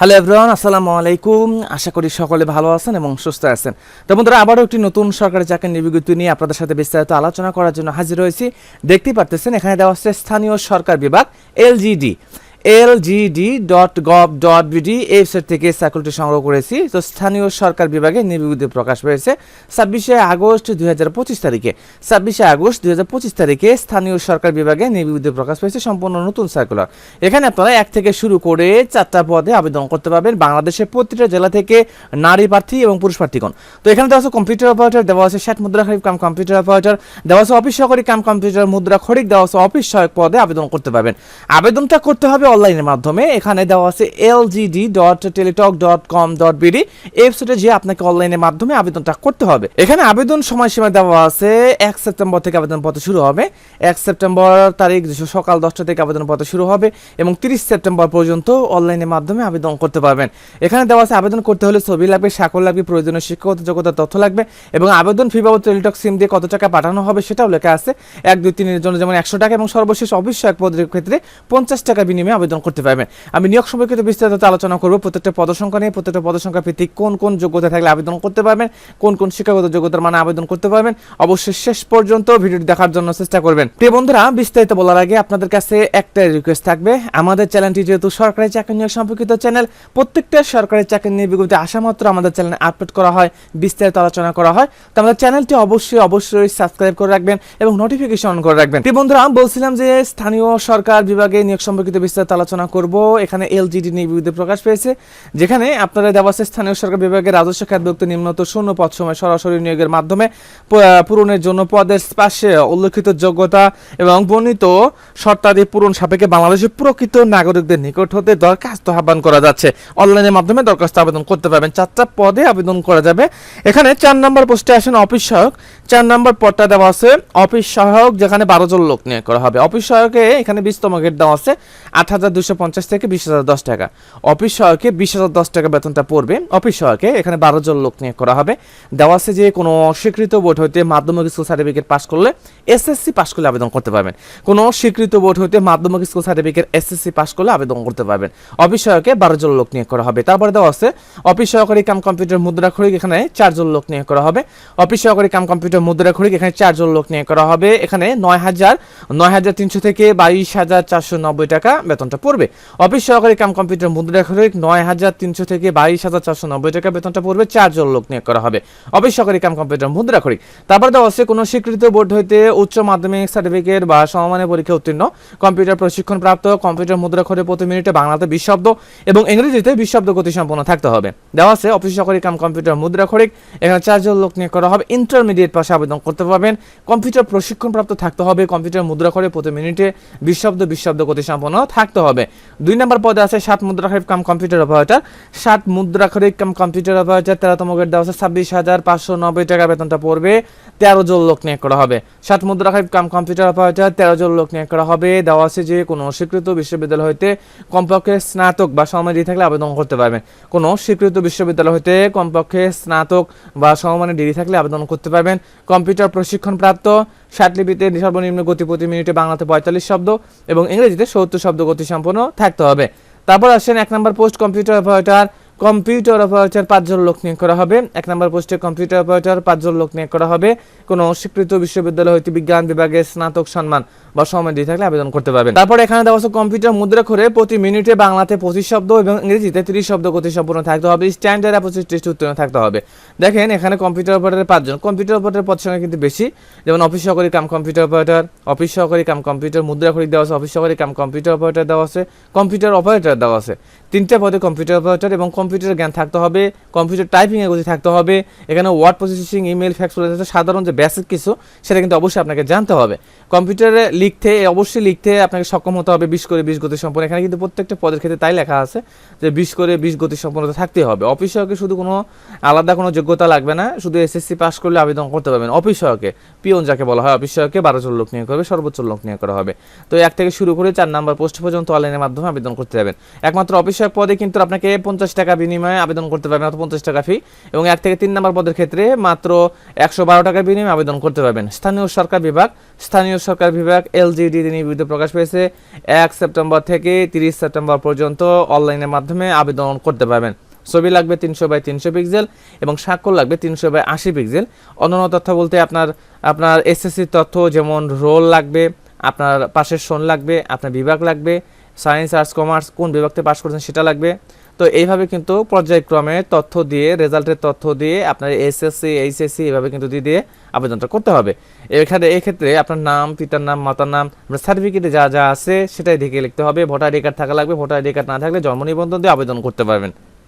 Hello everyone আসসালামু আলাইকুম। আশা করি সকলে ভালো আছেন এবং সুস্থ আছেন। তো বন্ধুরা, আবারও একটি নতুন সরকারি চাকরির নিবিজ্ঞপ্তি নিয়ে আপনাদের সাথে বিস্তারিত আলোচনা করার জন্য হাজির হয়েছি দেখতেই পারতেছেন, এখানে দেওয়া হচ্ছে স্থানীয় সরকার বিভাগ LGD LGD dot gov dot BD website থেকে সার্কুলটি সংগ্রহ করেছি। তো স্থানীয় সরকার বিভাগে নিবিজ্ঞপ্তি প্রকাশ পেয়েছে। ছাব্বিশে আগস্ট দুই হাজার পঁচিশ তারিখে। ছাব্বিশে আগস্ট দুই হাজার পঁচিশ তারিখে স্থানীয় সরকার বিভাগে নিবিজ্ঞপ্তি প্রকাশ পেয়েছে সম্পূর্ণ নতুন সার্কুলার এখানে আপনারা এক থেকে শুরু করে চারটা পদে আবেদন করতে পারবেন। বাংলাদেশের প্রতিটা জেলা থেকে নারী প্রার্থী এবং পুরুষ প্রার্থীগণ। তো এখানে দেওয়া আছে কম্পিউটার অপারেটর দেওয়া আছে ষাট মুদ্রা খরিক কাম কম্পিউটার অপারেটর দেওয়া আছে অফিস সহকারী কাম কম্পিউটার মুদ্রা খরিক দেওয়া আছে অফিস সহায়ক পদে আবেদন করতে পারবেন। আবেদনটা করতে হবে অনলাইনের মাধ্যমে, এখানে দেওয়া আছে LGD dot Teletalk dot com dot BD ওয়েবসাইটে যে আপনাকে অনলাইনের মাধ্যমে আবেদনটা করতে হবে, এখানে আবেদন সময়সীমা দেওয়া আছে এক সেপ্টেম্বর থেকে আবেদন পত্র শুরু হবে। এক সেপ্টেম্বর তারিখ সকাল দশটা থেকে আবেদন পত্র শুরু হবে এবং তিরিশ সেপ্টেম্বর পর্যন্ত অনলাইনের মাধ্যমে আবেদন করতে পারবেন। এখানে দেওয়া আছে আবেদন করতে হলে ছবি লাগবে স্বাক্ষর লাগবে, প্রয়োজনীয় শিক্ষাগত যোগ্যতার তথ্য লাগবে এবং আবেদন ফি বাবদ টেলিটক সিম দিয়ে কত টাকা পাঠানো হবে সেটাও লেখা আছে। এক, দুই, তিনের জন্য যেমন একশো টাকা এবং সর্বশেষ অবশ্যই এক পদের ক্ষেত্রে পঞ্চাশ টাকা বিনিময়ে আবেদন করতে পারবেন। আমি নিয়োগ সম্পর্কিত বিস্তারিত আলোচনা করব। প্রত্যেকটা পদসংখ্যা নিয়ে প্রত্যেকটা পদসংখ্যা ভিত্তিক কোন কোন যোগ্যতা থাকলে আবেদন করতে পারবেন, কোন কোন শিক্ষাগত যোগ্যতার মানে আবেদন করতে পারবেন, অবশ্যই শেষ পর্যন্ত ভিডিওটি দেখার জন্য চেষ্টা করবেন। প্রিয় বন্ধুরা, বিস্তারিত বলার আগে আপনাদের কাছে একটাই রিকোয়েস্ট থাকবে। আমাদের চ্যানেলটি যেহেতু সরকারি চাকরি নিয়োগ সম্পর্কিত চ্যানেল, প্রত্যেকটা সরকারি চাকরি নিয়ে বিজ্ঞপ্তি আসা মাত্র আমাদের চ্যানেলে আপলোড করা হয়, বিস্তারিত আলোচনা করা হয়। তো আমাদের চ্যানেলটি অবশ্যই অবশ্যই সাবস্ক্রাইব করে রাখবেন এবং নোটিফিকেশন অন করে রাখবেন। প্রিয় বন্ধুরা, বলছিলাম যে স্থানীয় সরকার বিভাগে নিয়োগ সম্পর্কিত বিস্তারিত আলোচনা করব। এখানে এলজিডি নিয়ে বিরুদ্ধে প্রকাশ পেয়েছে, যেখানে আপনারা দেওয়া স্থানীয় সরকার বিভাগের রাজস্ব খাতভুক্ত নিম্নত শূন্য পদ সময় সরাসরি নিয়োগের মাধ্যমে পূরণের জন্য পদের পাশে উল্লেখিত যোগ্যতা এবং বর্ণিত শর্তাদি পূরণ সাপেক্ষে বাংলাদেশের প্রকৃত নাগরিকদের নিকট হতে দরখাস্ত আহ্বান করা যাচ্ছে। অনলাইনের মাধ্যমে দরখাস্ত আবেদন করতে পারবেন। চারটা পদে আবেদন করা যাবে। এখানে চার নম্বর পোস্টে আসেন অফিস সহায়ক। চার নম্বর পদটা দেওয়া আছে অফিস সহায়ক, যেখানে বারো জন লোক নিয়োগ করা হবে। অফিস সহায়কে এখানে বিশতম গেট দেওয়া আছে। আট হাজার দুশো পঞ্চাশ থেকে বিশ হাজার দশ টাকা। অফিস সহায়কে বিশ হাজার দশ টাকা বেতনটা পড়বে। অফিস সহায়কে এখানে বারো জন লোক নিয়োগ করা হবে। দেওয়া আছে যে কোনো স্বীকৃত বোর্ড হইতে মাধ্যমিক স্কুল সার্টিফিকেট পাস করলে এসএসসি পাস করলে আবেদন করতে পারবেন। কোনো স্বীকৃত বোর্ড হইতে মাধ্যমিক স্কুল সার্টিফিকেট এসএসসি পাস করলে আবেদন করতে পারবেন। অফিস সহায়কে বারো জন লোক নিয়োগ করা হবে। তারপরে দেওয়া আছে, অফিস সহকারী কাম কম্পিউটার মুদ্রা খড়িক এখানে চারজন লোক নিয়োগ করা হবে। অফিস সহকারী কাম কম্পিউটার মুদ্রা খড়িক এখানে চারজন লোক নিয়োগ করা হবে। এখানে নয় হাজার নয় হাজার তিনশো থেকে বাইশ হাজার চারশো নব্বই টাকা বেতনটা পড়বে। অফিস সহকারী কাম কম্পিউটার মুদ্রা খড়িক নয় হাজার তিনশো থেকে বাইশ হাজার চারশো নব্বই টাকা বেতনটা পড়বে, চারজন লোক নিয়োগ করা হবে। অফিস সহকারী কাম কম্পিউটার মুদ্রা খড়িক তারপর দেওয়া আছে কোনো স্বীকৃত বোর্ড হইতে উচ্চ মাধ্যমিক সার্টিফিকেট বা সমমানের পরীক্ষা উত্তীর্ণ। কম্পিউটার প্রশিক্ষণ প্রাপ্ত কম্পিউটার মুদ্রা খড়ে প্রতি মিনিটে বাংলাতে বিশ শব্দ এবং ইংরেজিতে বিশ শব্দ গতি সম্পন্ন থাকতে হবে। দেওয়া আছে, অফিস সহকারী কাম কম্পিউটার মুদ্রা খড়িক এখানে চারজন লোক নিয়োগ করা হবে। ইন্টারমিডিয়েট পাশে আবেদন করতে পারবেন। কম্পিউটার প্রশিক্ষণ প্রাপ্ত থাকতে হবে, কম্পিউটার মুদ্রা খড়ে প্রতি মিনিটে বিশ শব্দ বিশ শব্দ গতি সম্পন্ন থাকতে হবে। দুই নম্বর পদে আছে সাত মুদ্রা খরিক কাম কম্পিউটার অপারেটর। সাত মুদ্রা খরিক কাম কম্পিউটার অপারেটর তেরোতম গ্রেড দেওয়া আছে। ছাব্বিশ হাজার পাঁচশো নব্বই টাকা বেতনটা পড়বে। তেরো জন লোক নিয়োগ করা হবে। সাত মুদ্রা খরিক কাম কম্পিউটার অপারেটর তেরো জন লোক নিয়োগ করা হবে। দেওয়া আছে যে কোনো স্বীকৃত বিশ্ববিদ্যালয় হইতে কমপক্ষে স্নাতক বা সমমান থাকলে আবেদন করতে পারবেন। কোনো স্বীকৃত বিশ্ববিদ্যালয় হইতে কমপক্ষে স্নাতক বা সমমানের ডিগ্রি থাকলে আবেদন করতে পারবেন। কম্পিউটার প্রশিক্ষণ প্রাপ্ত ষাট লিপিতে সর্বনিম্ন গতি প্রতি মিনিটে বাংলাতে পঁয়তাল্লিশ শব্দ এবং ইংরেজিতে সত্তর শব্দ গতি সম্পন্ন থাকতে হবে। তারপর আসেন এক নম্বর post computer operator computer operator পাঁচজন লোক নিয়োগ করা হবে। এক নম্বর পোস্টে কম্পিউটার অপারেটর পাঁচজন লোক নিয়োগ করা হবে। কোনো স্বীকৃত বিশ্ববিদ্যালয় হইতে বিজ্ঞান বিভাগে স্নাতক সম্মান বা সময় দিয়ে থাকলে আবেদন করতে পারবেন। তারপর এখানে দেওয়া আছে কম্পিউটার মুদ্রা করে প্রতি মিনিটে বাংলাতে পঁচিশ শব্দ এবং ইংরেজিতে তিরিশ শব্দ গতি সম্পূর্ণ থাকতে হবে। স্ট্যান্ডার্ড পঁচিশ টেস্ট উত্তীর্ণ থাকতে হবে। দেখেন এখানে কম্পিউটার অপারেটরের পাঁচজন। কম্পিউটার অপারেটর পদ সংখ্যা কিন্তু বেশি। যেমন অফিস সহকারী কাম কম্পিউটার অপারেটর, অফিস সহকারী কাম কম্পিউটার, মুদ্রা খরিক দেওয়া আছে, অফিস সহকারী কাম কম্পিউটার অপারেটর দেওয়া আছে, কম্পিউটার অপারেটর দেওয়া আছে। তিনটা পদে কম্পিউটার অপারেটর এবং কম্পিউটার জ্ঞান থাকতে হবে কম্পিউটার টাইপিং এর গতি থাকতে হবে, এখানে ওয়ার্ড প্রসেসিং ইমেল ফ্যাক্স সাধারণ যে বেসিক কিছু, সেটা কিন্তু অবশ্যই আপনাকে জানতে হবে। কম্পিউটারে লিখতে, অবশ্যই লিখতে আপনাকে সক্ষম হতে হবে বিশ করে বিশ গতি সম্পন্ন। এখানে কিন্তু প্রত্যেকটা পদের ক্ষেত্রে তাই লেখা আছে যে বিশ করে বিশ গতি সম্পন্নতা থাকতে হবে। অফিস সহকে শুধু কোনো আলাদা কোনো যোগ্যতা লাগবে না, শুধু এসএসসি পাস করলে আবেদন করতে পারবেন। অফিস সহকে পিওন যাকে বলা হয় অফিস সহকে বারো জন লোক নিয়োগ করবে, সর্বোচ্চ লোক নিয়োগ করা হবে। তো এক থেকে শুরু করে চার নাম্বার পোস্ট পর্যন্ত অনলাইনের মাধ্যমে আবেদন করতে যাবেন একমাত্র অফিস বিষয়ক পদে কিন্তু আপনাকে পঞ্চাশ টাকা বিনিময়ে আবেদন করতে পারবেন অথবা পঞ্চাশ টাকা ফি এবং এক থেকে তিন নম্বর পদের ক্ষেত্রে মাত্র একশো বারো টাকার বিনিময়ে আবেদন করতে পারবেন। স্থানীয় সরকার বিভাগ, স্থানীয় সরকার বিভাগ এলজিডি নিবৃত্ত প্রকাশ পেয়েছে। এক সেপ্টেম্বর থেকে তিরিশ সেপ্টেম্বর পর্যন্ত অনলাইনের মাধ্যমে আবেদন করতে পারবেন। ছবি লাগবে তিনশো বাই তিনশো পিক্সেল এবং স্বাক্ষর লাগবে তিনশো বাই আশি পিক্সেল অন্যান্য তথ্য বলতে আপনার আপনার এসএসসি তথ্য যেমন রোল লাগবে, আপনার পাশের সন লাগবে, আপনার বিভাগ লাগবে সায়েন্স আর্টস কমার্স কোন বিভাগতে পাশ করেছেন সেটা লাগবে। তো এইভাবে কিন্তু পর্যায়ক্রমে তথ্য দিয়ে, রেজাল্টের তথ্য দিয়ে আপনার এসএসসি, এইচএসসি এভাবে কিন্তু দিয়ে দিয়ে আবেদনটা করতে হবে। এখানে, এক্ষেত্রে আপনার নাম, পিতার নাম, মাতার নাম, আপনার সার্টিফিকেটে যা যা আছে সেটাই দেখে লিখতে হবে। ভোটার আইডি কার্ড থাকা লাগবে, ভোটার আইডি কার্ড না থাকলে জন্ম নিবন্ধন দিয়ে আবেদন করতে পারবেন।